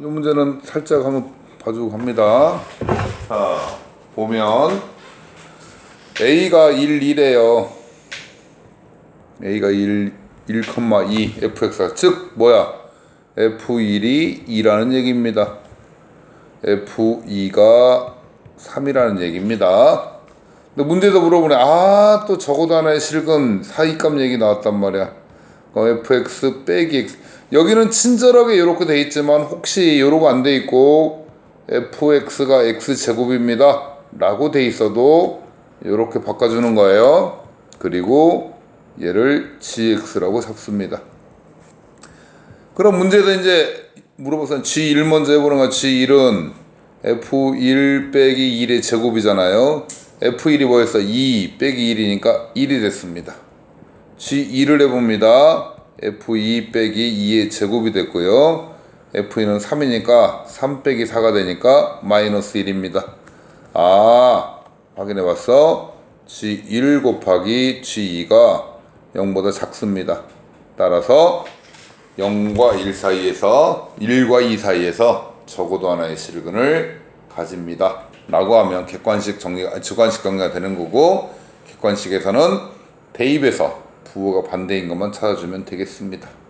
이 문제는 살짝 한번 봐주고 갑니다. 자, 보면 A가 1, 1이에요. A가 1, 1,2 fx가 즉 뭐야? f1이 2라는 얘기입니다. f2가 3이라는 얘기입니다. 근데 문제도 물어보네. 아, 또 적어도 하나의 실근 사이값 얘기 나왔단 말이야. 어, fx 빼기 x. 여기는 친절하게 이렇게 돼 있지만 혹시 이러고 안돼 있고 fx가 x 제곱입니다. 라고 돼 있어도 이렇게 바꿔주는 거예요. 그리고 얘를 gx라고 잡습니다. 그럼 문제도 이제 물어보선 G1 먼저 해보는 거야. G1은 F1 빼기 1의 제곱이잖아요. F1이 뭐였어? 2 빼기 1이니까 1이 됐습니다. G2를 해봅니다. F2 빼기 2의 제곱이 됐고요. F2는 3이니까 3 빼기 4가 되니까 마이너스 1입니다. 아, 확인해 봤어. G1 곱하기 G2가 0보다 작습니다. 따라서 0과 1 사이에서 1과 2 사이에서 적어도 하나의 실근을 가집니다. 라고 하면 객관식 정리가 주관식 정리가 되는 거고 객관식에서는 대입에서 부호가 반대인 것만 찾아주면 되겠습니다.